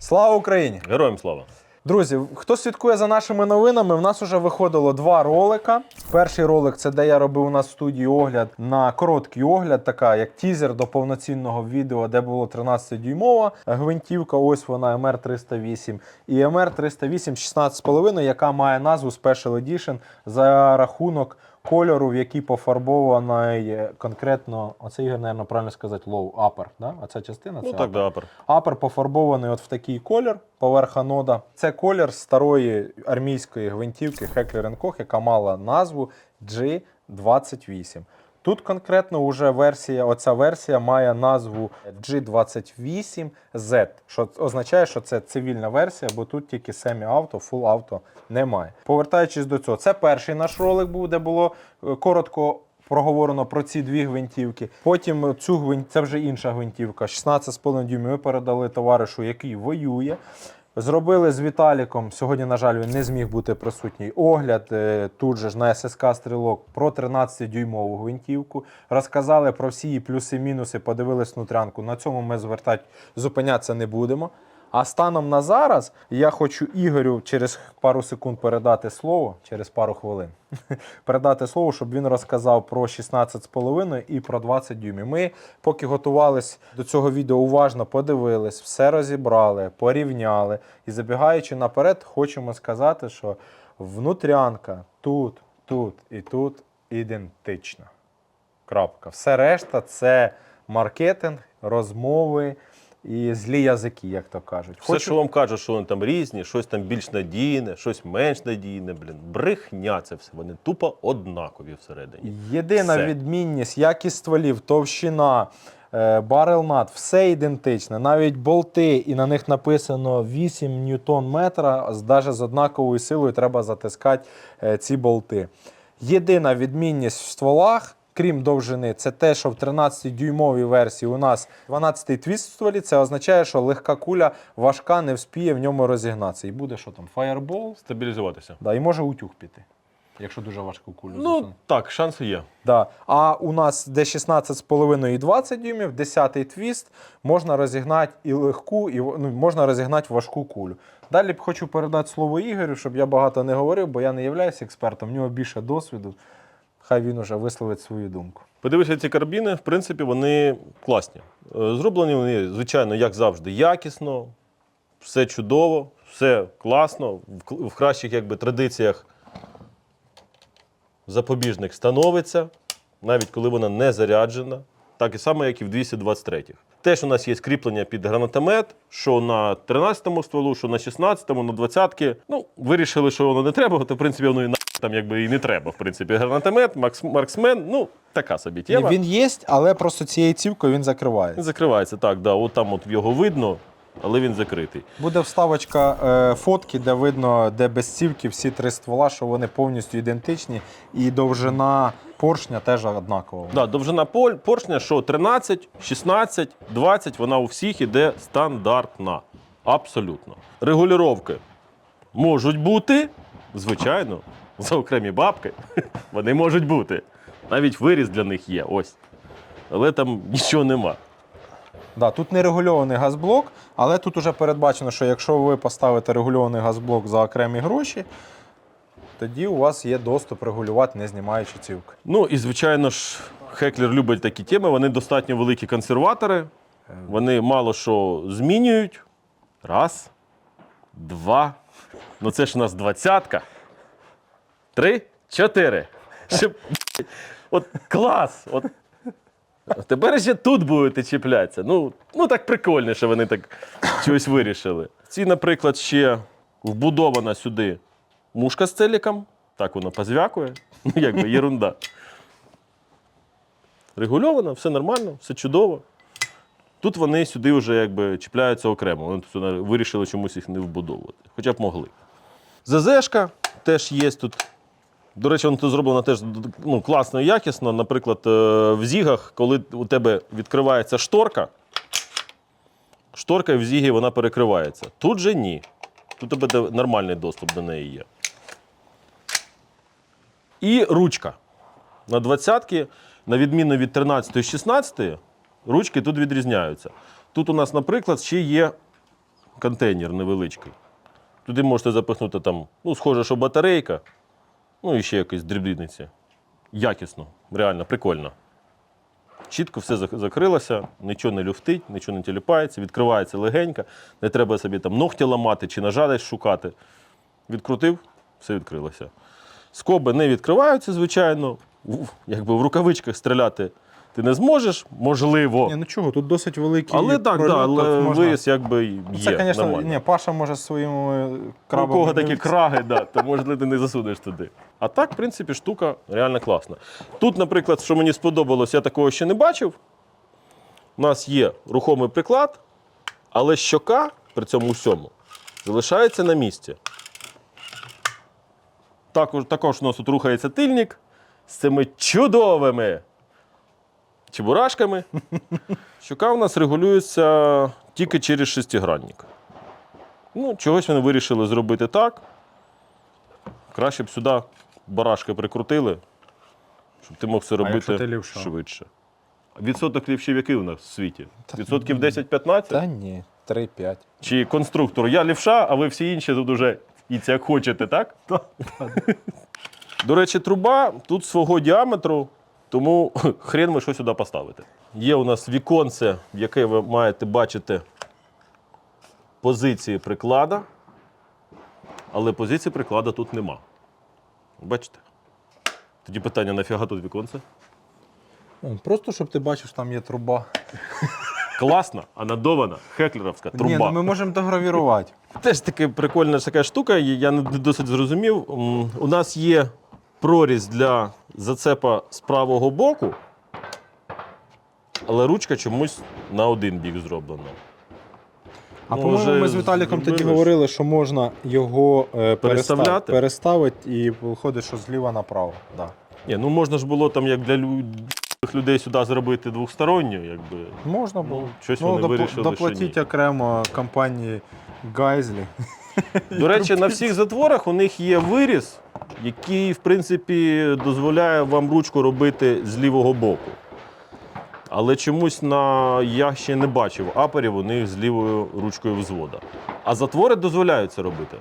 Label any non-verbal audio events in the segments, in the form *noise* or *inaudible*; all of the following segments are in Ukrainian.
Слава Україні! Героям слава! Друзі, хто слідкує за нашими новинами, в нас вже виходило два ролика. Перший ролик це де я робив у нас в студії огляд на короткий огляд, така як тізер до повноцінного відео, де було 13-дюймова гвинтівка. Ось вона MR308 і MR308 16,5, яка має назву Special Edition за рахунок кольору, в який пофарбований е, конкретно, оце Ігор, мабуть, правильно сказати, low upper, да? Оця частина Ну так, upper. да, апер. Upper пофарбований от в такий колір поверх анода. Це колір старої армійської гвинтівки Heckler Koch, яка мала назву G28. Тут конкретно уже версія, оця версія має назву G28Z, що означає, що це цивільна версія, бо тут тільки семі-авто, фул авто немає. Повертаючись до цього, це перший наш ролик був, де було е, коротко проговорено про ці дві гвинтівки. Потім цю гвинт... це вже інша гвинтівка. 16,5 дюймів ми передали товаришу, який воює. Зробили з Віталіком. Сьогодні, на жаль, він не зміг бути присутній. Огляд е, тут же ж на ССК стрілок про 13-дюймову гвинтівку. Розказали про всі її плюси-мінуси, подивились внутрянку. На цьому ми звертати зупинятися не будемо. А станом на зараз я хочу Ігорю через пару секунд передати слово, через пару хвилин *laughs* передати слово, щоб він розказав про 16,5 і про 20 дюймів. Ми, поки готувались до цього відео, уважно подивились, все розібрали, порівняли. І забігаючи наперед, хочемо сказати, що внутрянка тут, тут і тут ідентична. Крапка. Все решта це маркетинг, розмови і злі язики, як то кажуть. Все, що вам кажуть, що вони там різні, щось там більш надійне, щось менш надійне, блін. Брехня це все. Вони тупо однакові всередині. Єдина Все. відмінність, якість стволів, товщина, е, барелнат, все ідентичне. Навіть болти, і на них написано 8 ньютон метра, навіть з однаковою силою треба затискати е, ці болти. Єдина відмінність в стволах. Крім довжини, це те, що в 13-дюймовій версії у нас 12-й твіст в стволі. Це означає, що легка куля важка не вспіє в ньому розігнатися. І буде що там? Фаєрбол? Стабілізуватися. Да, і може утюг піти, якщо дуже важку кулю. Ну засунути. так, шанси є. Да. А у нас де 16,5 і 20 дюймів, 10-й твіст, можна розігнати і легку, і ну, можна розігнати важку кулю. Далі б хочу передати слово Ігорю, щоб я багато не говорив, бо я не являюся експертом, в нього більше досвіду. Хай він уже висловить свою думку. Подивися ці карабіни, в принципі, вони класні. Е, Зроблені вони, звичайно, як завжди, якісно, все чудово, все класно. В, кращих якби, традиціях запобіжник становиться, навіть коли вона не заряджена. Так і само, як і в 223-х. Теж у нас є скріплення під гранатомет, що на 13-му стволу, що на 16-му, на 20-ки. Ну, вирішили, що воно не треба, то в принципі воно і на там якби і не треба. В принципі, гранатомет, макс, марксмен, ну така собі тема. Він є, але просто цією цівкою він Він закривається. закривається так, да, от там от його видно, але він закритий. Буде вставочка е, фотки, де видно, де без цівки всі три ствола, що вони повністю ідентичні, і довжина поршня теж однакова. Да, довжина поль, поршня, що 13, 16, 20, вона у всіх іде стандартна. Абсолютно. Регулювання можуть бути, звичайно, за окремі бабки. *laughs* Вони можуть бути. Навіть виріз для них є. Ось. Але там *laughs* нічого нема. Да, тут не регульований газблок, але тут уже передбачено, що якщо ви поставите регульований газблок за окремі гроші, тоді у вас є доступ регулювати, не знімаючи цівки. Ну і звичайно ж, Хеклер любить такі теми. Вони достатньо великі консерватори. Вони мало що змінюють. Раз, два. Ну це ж у нас двадцятка. Три, чотири. Щоб... От клас! От... Тепер ще тут будете чіплятися. Ну, ну так прикольно, що вони так щось вирішили. Ці, наприклад, ще вбудована сюди мушка з целіком. Так воно позвякує. Ну, якби єрунда. Регульовано, все нормально, все чудово. Тут вони сюди вже якби чіпляються окремо. Вони тут вирішили чомусь їх не вбудовувати. Хоча б могли. ЗЗшка теж є тут. До речі, воно зроблено теж ну, класно і якісно. Наприклад, е, в зігах, коли у тебе відкривається шторка, шторка в зігі вона перекривається. Тут же ні. Тут у тебе нормальний доступ до неї є. І ручка. На 20-ки, на відміну від 13 і 16, ручки тут відрізняються. Тут у нас, наприклад, ще є контейнер невеличкий. Туди можете запихнути там, ну, схоже, що батарейка, ну і ще якісь дрібниці. Якісно, реально, прикольно. Чітко все закрилося, нічого не люфтить, нічого не тіліпається, відкривається легенько, не треба собі там ногті ламати чи ножа шукати. Відкрутив, все відкрилося. Скоби не відкриваються, звичайно. Якби в рукавичках стріляти ти не зможеш, можливо. Ні, ну чого, тут досить великий але так, прольот, да, але можна- виїзд якби є. Це, звісно, ні, Паша може своїми У кого такі краги, да, то *laughs* можливо ти не засудиш туди. А так, в принципі, штука реально класна. Тут, наприклад, що мені сподобалось, я такого ще не бачив. У нас є рухомий приклад, але щока при цьому всьому залишається на місці. Також, також у нас тут рухається тильник з цими чудовими чебурашками. *laughs* Щока у нас регулюється тільки через шестигранник. Ну, чогось вони вирішили зробити так. Краще б сюди барашки прикрутили, щоб ти мог це робити швидше. Відсоток лівшів який у нас в світі? Відсотків 10-15? Та ні, 3-5. Чи конструктор? Я лівша, а ви всі інші тут уже і як хочете, так? *laughs* До речі, труба тут свого діаметру, тому *laughs* хрен ви що сюди поставите. Є у нас віконце, в яке ви маєте бачити позиції приклада, але позиції приклада тут нема. Бачите? Тоді питання: нафіга тут віконце? Ну, Просто щоб ти бачив, що там є труба. Класна, анодована, хеклеровська труба. Ні, ну ми можемо догравірувати. *laughs* Теж таки прикольна така штука, я не досить зрозумів. У нас є прорізь для зацепа з правого боку, але ручка чомусь на один бік зроблена. А Ну, по-моєму, ми з Віталіком тоді говорили, що можна його е, Переставляти? переставити, переставити і виходить, що зліва направо. Да. Ні, ну можна ж було там як для лю- людей сюди зробити двосторонню, якби. Можна було. Ну, щось ну, вони допл- вирішили, що доплатіть ні. окремо компанії Гайзлі. До речі, на всіх затворах у них є виріз, який, в принципі, дозволяє вам ручку робити з лівого боку. Але чомусь на я ще не бачив аперів у них з лівою ручкою взвода. А затвори дозволяють це робити.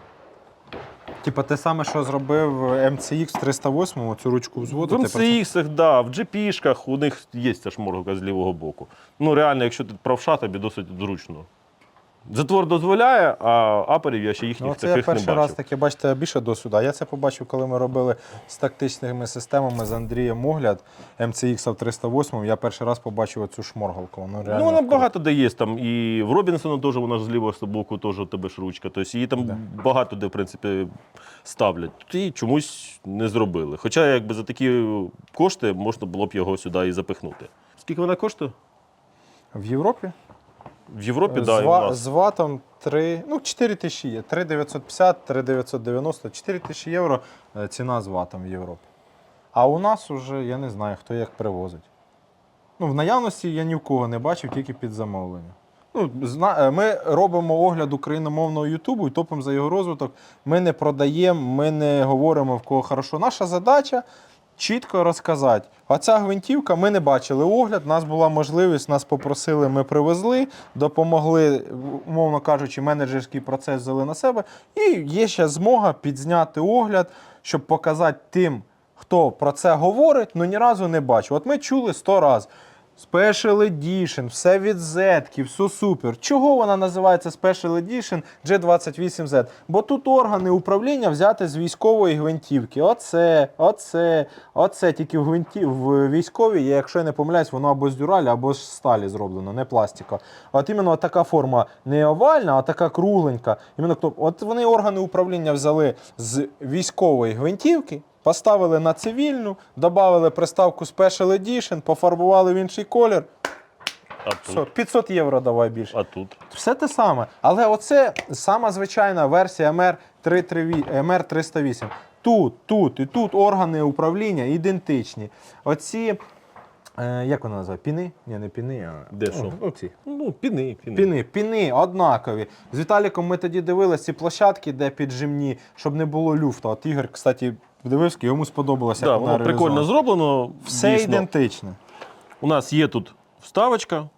Типа те саме, що зробив MCX 308, цю ручку взводу. В тепер це- MCX, да, в GP-шках у них є ця шморгалка з лівого боку. Ну, реально, якщо ти правша, тобі досить зручно. Затвор дозволяє, а аперів я ще їхніх Ну, це я таких не перший бачив. раз таке, бачите, більше досвіду. А я це побачив, коли ми робили з тактичними системами з Андрієм огляд MCX 308. Я перший раз побачив цю шморгалку. Воно реально Ну, вона круто. багато де є. Там і в Робінсона теж вона ж з лівого боку теж у тебе ж ручка. Тобто її там Да. багато де, в принципі, ставлять. І чомусь не зробили. Хоча, якби за такі кошти можна було б його сюди і запихнути. Скільки вона коштує? В Європі? В Європі, з, да, і у ва- нас. з ватом 3, ну 4 тисячі є. 3 950, 3 990, 4 тисячі євро е, ціна з ватом в Європі. А у нас уже я не знаю, хто як привозить. Ну, в наявності я ні в кого не бачив, тільки під замовлення. Ну, зна- е, ми робимо огляд україномовного Ютубу і топимо за його розвиток. Ми не продаємо, ми не говоримо в кого хорошо. Наша задача чітко розказати. Оця гвинтівка, ми не бачили огляд, у нас була можливість, нас попросили, ми привезли, допомогли, умовно кажучи, менеджерський процес взяли на себе. І є ще змога підзняти огляд, щоб показати тим, хто про це говорить, але ні разу не бачив. От ми чули сто разів. Special Edition, все від Z, все супер. Чого вона називається Special Edition G28Z? Бо тут органи управління взяти з військової гвинтівки. Оце, оце, оце тільки в гвинті, в військовій, якщо я не помиляюсь, воно або з дюралі, або з сталі зроблено, не пластика. От іменно така форма не овальна, а така кругленька. Іменно, от вони органи управління взяли з військової гвинтівки. Поставили на цивільну, додали приставку Special Edition, пофарбували в інший колір. А Все, 500 євро давай більше. А тут. Все те саме. Але оце сама звичайна версія MR308. Тут, тут і тут органи управління ідентичні. Оці, е, як вона називає? Піни? Ні, не піни, а Де що? Ну, ну, ці. Ну, піни, піни. Піни, піни однакові. З Віталіком ми тоді дивилися ці площадки, де піджимні, щоб не було люфту. От Ігор, кстати, дивився, йому сподобалося. Да, як вона воно прикольно реалізована. зроблено. Все дійсно. ідентичне. У нас є тут вставочка.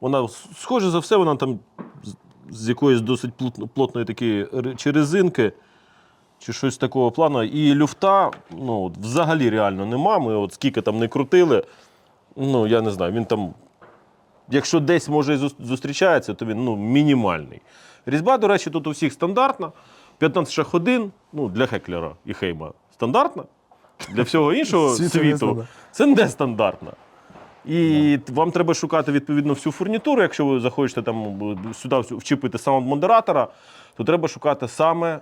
Вона, схоже за все, вона там з- з якоїсь досить плотно- плотної такої ри- чи резинки, чи щось такого плану. І люфта ну, от взагалі реально нема. Ми от скільки там не крутили, ну я не знаю, він там. Якщо десь може і зус- зустрічається, то він ну, мінімальний. Різьба, до речі, тут у всіх стандартна. 15 шах 1, ну, для Хеклера і Хейма стандартна. Для всього іншого Світу світу, це не стандартна. І вам треба шукати відповідно всю фурнітуру. Якщо ви захочете там е, сюди вчепити саунд-модератора, то треба шукати саме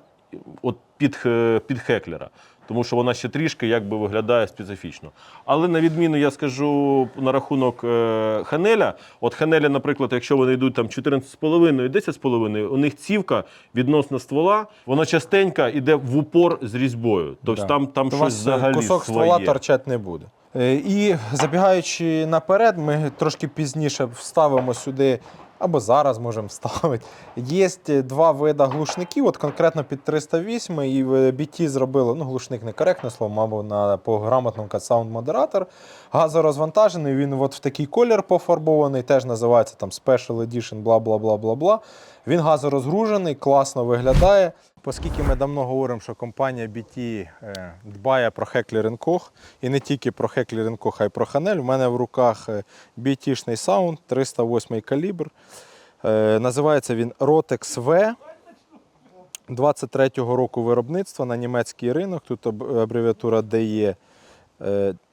от під, під хеклера. Тому що вона ще трішки якби виглядає специфічно. Але на відміну, я скажу на рахунок е, Ханеля. От Ханеля, наприклад, якщо вони йдуть там 14,5 і 10,5, у них цівка відносно ствола, вона частенько йде в упор з різьбою. Тобто Да. там, там То щось е, взагалі кусок своє. ствола торчать не буде. Е, І забігаючи наперед, ми трошки пізніше вставимо сюди, або зараз можемо вставити. Є два види глушників, от конкретно під 308 і в BT зробили, ну глушник некоректне слово, мабуть, на по грамотному саунд-модератор. Газорозвантажений, він от в такий колір пофарбований, теж називається там Special Edition, бла Він газорозгружений, класно виглядає. Оскільки ми давно говоримо, що компанія BT е, дбає про Koch, і не тільки про Koch, а й про Ханель. У мене в руках е, BT-шний саунд 308 калібр. Е, Називається він Rotex V. 23-го року виробництва на німецький ринок. Тут абревіатура DE.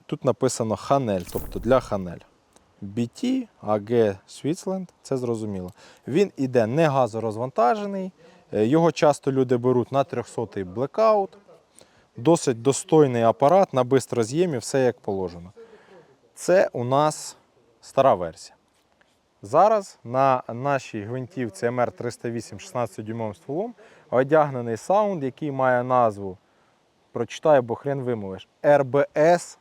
Тут написано Ханель, тобто для Ханель. BT, AG Switzerland, це зрозуміло. Він іде не газорозвантажений. Е, Його часто люди беруть на 300-й блекаут. Досить достойний апарат на бистроз'ємі, все як положено. Це у нас стара версія. Зараз на нашій гвинтівці MR308 16 дюймовим стволом одягнений саунд, який має назву, прочитаю, бо хрен вимовиш, RBS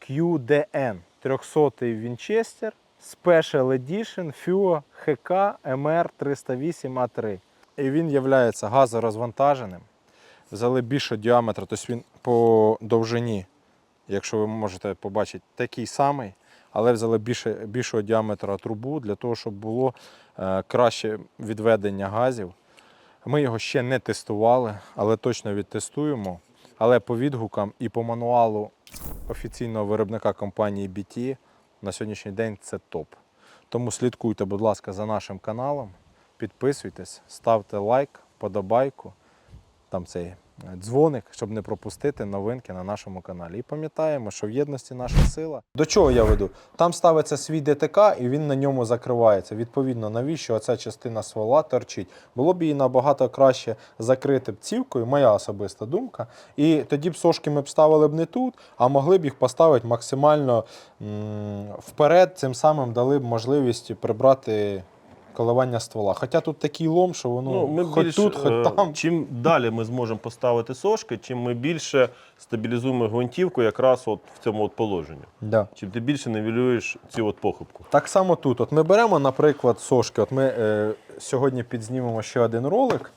QDN 300 Winchester Special Edition FUA HK MR308A3. І він є газорозвантаженим. Взяли більше діаметра, тобто він по довжині, якщо ви можете побачити, такий самий, але взяли більше, більшого діаметра трубу для того, щоб було е, краще відведення газів. Ми його ще не тестували, але точно відтестуємо. Але по відгукам і по мануалу офіційного виробника компанії BT на сьогоднішній день це топ. Тому слідкуйте, будь ласка, за нашим каналом, підписуйтесь, ставте лайк, подобайку, там цей дзвоник, щоб не пропустити новинки на нашому каналі. І пам'ятаємо, що в єдності наша сила. До чого я веду? Там ставиться свій ДТК і він на ньому закривається. Відповідно, навіщо оця частина ствола торчить? Було б її набагато краще закрити б цівкою, моя особиста думка. І тоді б сошки ми б ставили б не тут, а могли б їх поставити максимально м, вперед, цим самим дали б можливість прибрати коливання ствола. Хоча тут такий лом, що воно Ну, ми хоч більш, тут, е, хоч там. Чим далі ми зможемо поставити сошки, чим ми більше стабілізуємо гвинтівку якраз от в цьому от положенні. Да. Чим ти більше нивелюєш цю от похибку. Так само тут. От ми беремо, наприклад, сошки. От ми е, сьогодні підзнімемо ще один ролик,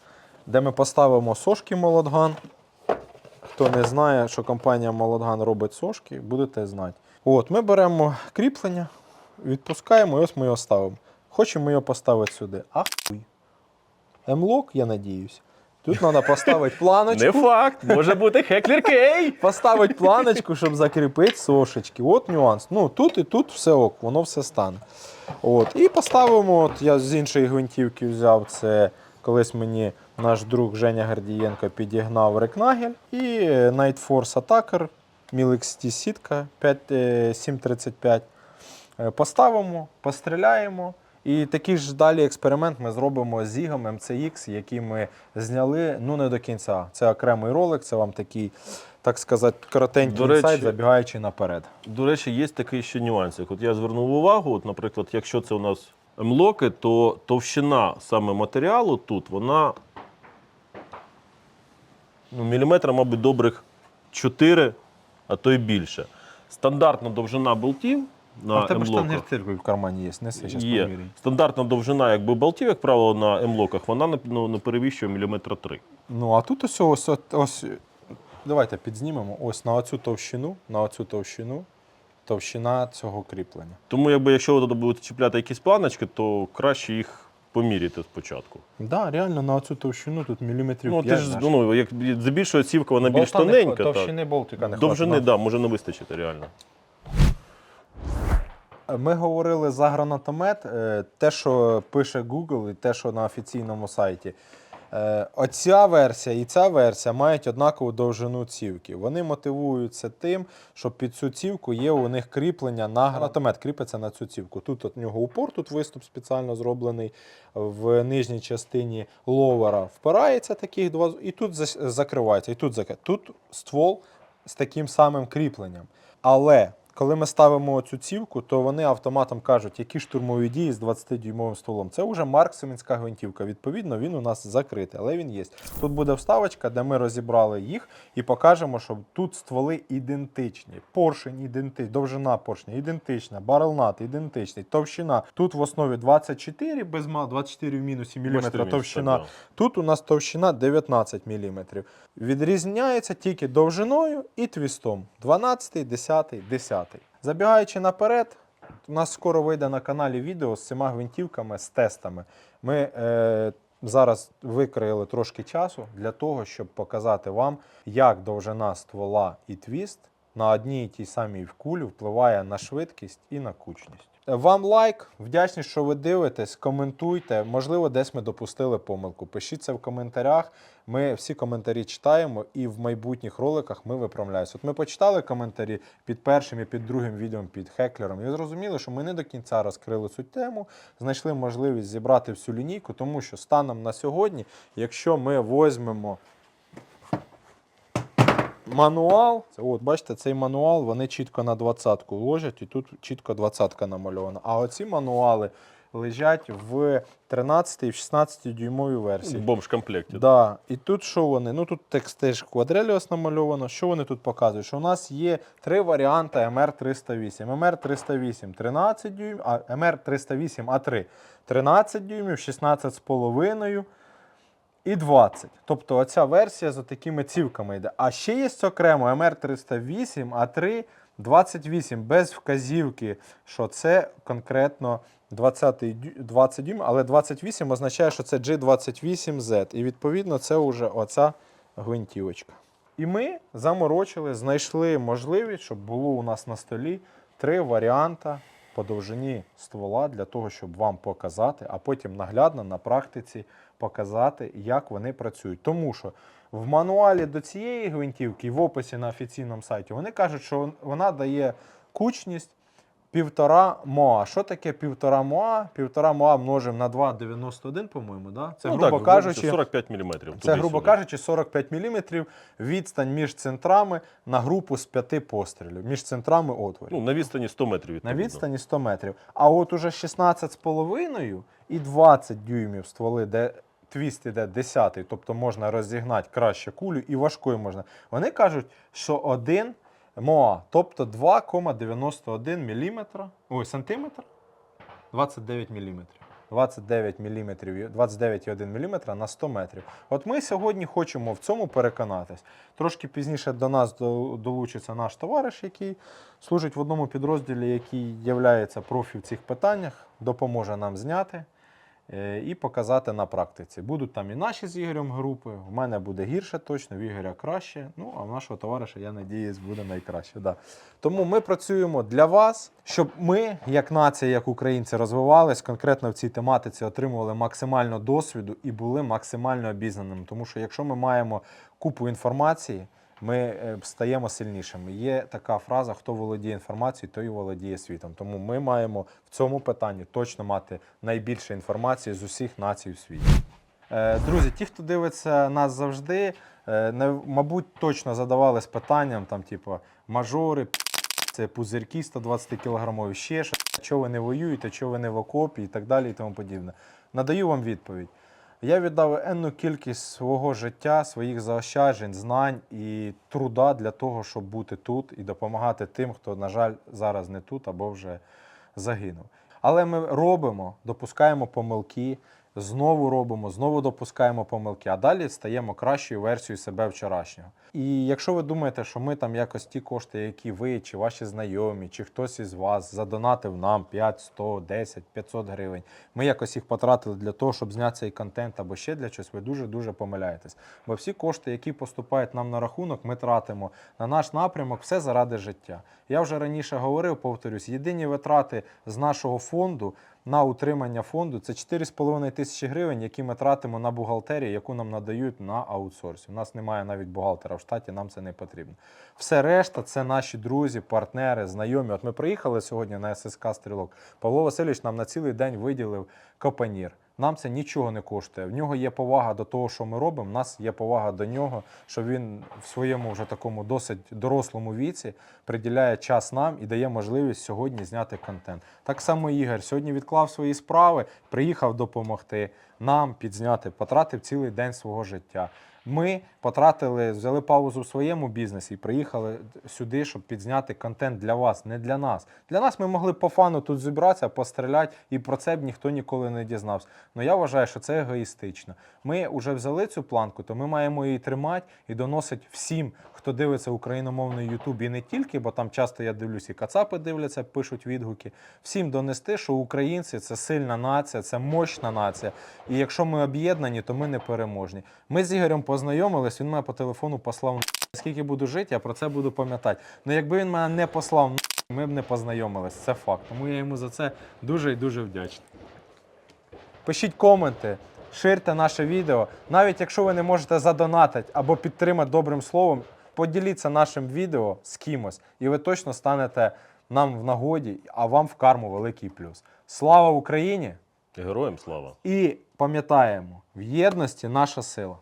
де ми поставимо сошки Молодган. Хто не знає, що компанія Молодган робить сошки, будете знати. От, ми беремо кріплення, відпускаємо і ось ми його ставимо. Хочемо його поставити сюди. А хуй. Емлок, я надіюсь. Тут треба поставити *laughs* планочку. Не факт, може бути Хеклер Кей. *laughs* Поставити планочку, щоб закріпити сошечки. От нюанс. Ну тут і тут все ок, воно все стане. От. І поставимо, от я з іншої гвинтівки взяв це. Колись мені наш друг Женя Гордієнко підігнав рекнагель і Night Force Attacker XT сітка 5, е, 735. Е, Поставимо, постріляємо. І такий ж далі експеримент ми зробимо з Зігом MCX, який ми зняли ну не до кінця. Це окремий ролик, це вам такий, так сказати, коротенький До речі- інсайт, забігаючи наперед. До речі, є такий ще нюансик. От я звернув увагу, от, наприклад, якщо це у нас млоки, то товщина саме матеріалу тут, вона ну, міліметра, мабуть, добрих 4, а то й більше. Стандартна довжина болтів на а тебе М-локах штангертирка в кармані є, неси, зараз є. поміряй. Стандартна довжина якби, болтів, як правило, на М-локах, вона не, ну, не перевищує міліметра 3. Ну, а тут ось, ось, ось, ось, давайте підзнімемо, ось на оцю товщину, на оцю товщину, товщина цього кріплення. Тому, якби, якщо ви туди будете чіпляти якісь планочки, то краще їх поміряти спочатку. Да, реально на оцю товщину тут міліметрів Ну, ти 5. ж ну, як здебільшого цівка, вона більш не тоненька. Так. Товщини болтика не Довжини, хватить, да, може не вистачити реально. Ми говорили за гранатомет, е, те, що пише Google, і те, що на офіційному сайті. Е, Оця версія і ця версія мають однакову довжину цівки. Вони мотивуються тим, що під цю цівку є у них кріплення на гранатомет, кріпиться на цю цівку. Тут от у нього упор, тут виступ спеціально зроблений в нижній частині ловера. Впирається таких два, і тут закривається, і тут закривається. Тут ствол з таким самим кріпленням. Але коли ми ставимо цю цівку, то вони автоматом кажуть, які штурмові дії з 20-дюймовим стволом. Це вже Марксимінська гвинтівка. Відповідно, він у нас закритий, але він є. Тут буде вставочка, де ми розібрали їх і покажемо, що тут стволи ідентичні. Поршень ідентичний, довжина поршня ідентична, барелнат ідентичний, товщина. Тут в основі 24 без ма- 24 в мінусі міліметра товщина. Тут у нас товщина 19 мм. Відрізняється тільки довжиною і твістом. 12, 10, 10. Забігаючи наперед, у нас скоро вийде на каналі відео з цими гвинтівками, з тестами. Ми е, зараз викроїли трошки часу для того, щоб показати вам, як довжина ствола і твіст на одній і тій самій кулі впливає на швидкість і на кучність. Вам лайк, вдячні, що ви дивитесь, коментуйте. Можливо, десь ми допустили помилку. Пишіть це в коментарях. Ми всі коментарі читаємо і в майбутніх роликах ми виправляємося. От ми почитали коментарі під першим і під другим відео під хеклером і зрозуміли, що ми не до кінця розкрили цю тему, знайшли можливість зібрати всю лінійку, тому що станом на сьогодні, якщо ми візьмемо мануал, от бачите, цей мануал вони чітко на двадцятку ложать, і тут чітко двадцятка намальована. А оці мануали лежать в 13 і в 16 дюймовій В версії. бомж-комплекті. Да. І тут що вони? Ну тут текст теж квадреліос намальовано. Що вони тут показують? Що у нас є три варіанти MR308. MR308 13 дюймів, а MR308 А3 13 дюймів, 16,5 і 20. Тобто оця версія з такими цівками йде. А ще є окремо MR308 А3 28 без вказівки, що це конкретно 20, 20 дюйм, але 28 означає, що це G28Z. І відповідно це вже оця гвинтівочка. І ми заморочили, знайшли можливість, щоб було у нас на столі три варіанти по довжині ствола для того, щоб вам показати, а потім наглядно на практиці показати, як вони працюють. Тому що в мануалі до цієї гвинтівки, в описі на офіційному сайті, вони кажуть, що вона дає кучність півтора моа. Що таке півтора моа? Півтора моа множимо на 2,91, по-моєму. Да? Це, Ну, грубо так, кажучи, 45 мм. це, грубо кажучи, 45 мм відстань між центрами на групу з п'яти пострілів, між центрами отворів. Ну, на відстані 100 метрів. на відстані 100 метрів. А от уже 16,5 і 20 дюймів стволи, де твіст іде 10, тобто можна розігнати краще кулю і важкою можна. Вони кажуть, що один МОА, тобто 2,91 мм, ой, сантиметр, 29 мм. 29 мм, 29,1 мм на 100 метрів. От ми сьогодні хочемо в цьому переконатись. Трошки пізніше до нас долучиться наш товариш, який служить в одному підрозділі, який є профі в цих питаннях, допоможе нам зняти і показати на практиці. Будуть там і наші з Ігорем групи. В мене буде гірше точно, в Ігоря краще. Ну, а в нашого товариша, я надіюсь, буде найкраще. Да. Тому ми працюємо для вас, щоб ми, як нація, як українці, розвивались конкретно в цій тематиці, отримували максимально досвіду і були максимально обізнаними. Тому що якщо ми маємо купу інформації, ми е, стаємо сильнішими. Є така фраза: хто володіє інформацією, той і володіє світом. Тому ми маємо в цьому питанні точно мати найбільше інформації з усіх націй у світі. Е, Друзі, ті, хто дивиться нас завжди, е, мабуть, точно задавались питанням, там, типу, мажори, це пузирки 120 кілограмові, ще що, чого ви не воюєте, чого ви не в окопі і так далі і тому подібне. Надаю вам відповідь. Я віддав енну кількість свого життя, своїх заощаджень, знань і труда для того, щоб бути тут і допомагати тим, хто, на жаль, зараз не тут або вже загинув. Але ми робимо, допускаємо помилки, знову робимо, знову допускаємо помилки, а далі стаємо кращою версією себе вчорашнього. І якщо ви думаєте, що ми там якось ті кошти, які ви, чи ваші знайомі, чи хтось із вас задонатив нам 5, 100, 10, 500 гривень, ми якось їх потратили для того, щоб зняти цей контент або ще для чогось, ви дуже-дуже помиляєтесь. Бо всі кошти, які поступають нам на рахунок, ми тратимо на наш напрямок, все заради життя. Я вже раніше говорив, повторюсь, єдині витрати з нашого фонду на утримання фонду це 4,5 тисячі гривень, які ми тратимо на бухгалтерію, яку нам надають на аутсорсі. У нас немає навіть бухгалтера в штаті, нам це не потрібно. Все решта це наші друзі, партнери, знайомі. От ми приїхали сьогодні на ССК Стрілок. Павло Васильович нам на цілий день виділив копанір. Нам це нічого не коштує. В нього є повага до того, що ми робимо. У нас є повага до нього, що він в своєму вже такому досить дорослому віці приділяє час нам і дає можливість сьогодні зняти контент. Так само Ігор сьогодні відклав свої справи, приїхав допомогти нам підзняти, потратив цілий день свого життя. Ми потратили, взяли паузу в своєму бізнесі і приїхали сюди, щоб підзняти контент для вас, не для нас. Для нас ми могли по фану тут зібратися, постріляти, і про це б ніхто ніколи не дізнався. Ну я вважаю, що це егоїстично. Ми вже взяли цю планку, то ми маємо її тримати і доносити всім, хто дивиться україномовний Ютуб, і не тільки, бо там часто я дивлюсь, і кацапи дивляться, пишуть відгуки. Всім донести, що українці це сильна нація, це мощна нація. І якщо ми об'єднані, то ми не переможні. Ми з Ігорем познайомились, він мене по телефону послав. Скільки буду жити, я про це буду пам'ятати. Ну якби він мене не послав, ми б не познайомились. Це факт. Тому я йому за це дуже і дуже вдячний. Пишіть коменти, ширте наше відео. Навіть якщо ви не можете задонатити або підтримати добрим словом, поділіться нашим відео з кимось, і ви точно станете нам в нагоді, а вам в карму великий плюс. Слава Україні! Героям слава! І пам'ятаємо, в єдності наша сила.